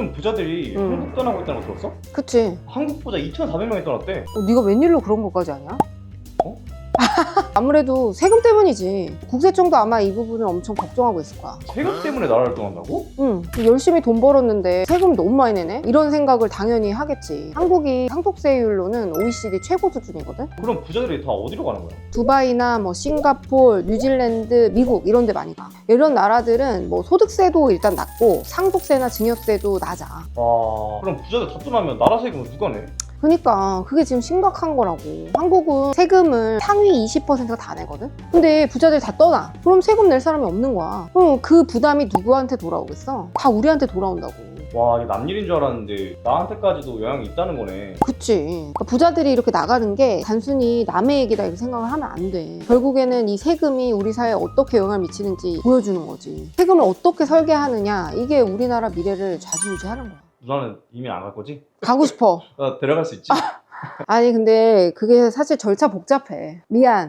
요즘 부자들이 음. 한국 떠나고 있다는 거 들었어? 그치 한국 부자 2,400명이 떠났대. 어, 네가 웬일로 그런 것까지 아냐? 어? 아무래도 세금 때문이지 국세청도 아마 이 부분을 엄청 걱정하고 있을 거야 세금 때문에 나라를 떠난다고? 응 열심히 돈 벌었는데 세금 너무 많이 내네? 이런 생각을 당연히 하겠지 한국이 상속세율로는 OECD 최고 수준이거든? 그럼 부자들이 다 어디로 가는 거야? 두바이나 뭐 싱가폴, 뉴질랜드, 미국 이런 데 많이 가. 이런 나라들은 뭐 소득세도 일단 낮고 상속세나 증여세도 낮아. 아 그럼 부자들 다 떠나면 나라 세금은 누가 내? 그러니까 그게 지금 심각한 거라고. 한국은 세금을 상위 20%가 다 내거든? 근데 부자들 다 떠나. 그럼 세금 낼 사람이 없는 거야. 그럼 그 부담이 누구한테 돌아오겠어? 다 우리한테 돌아온다고. 와 이게 남일인 줄 알았는데 나한테까지도 영향이 있다는 거네. 그치. 그러니까 부자들이 이렇게 나가는 게 단순히 남의 얘기다 이렇게 생각을 하면 안 돼. 결국에는 이 세금이 우리 사회에 어떻게 영향을 미치는지 보여주는 거지. 세금을 어떻게 설계하느냐, 이게 우리나라 미래를 좌지우지하는 거야. 누나는 이민 안갈 거지? 가고 싶어. 나 데려갈 수 있지? 아니, 근데 그게 사실 절차 복잡해. 미안.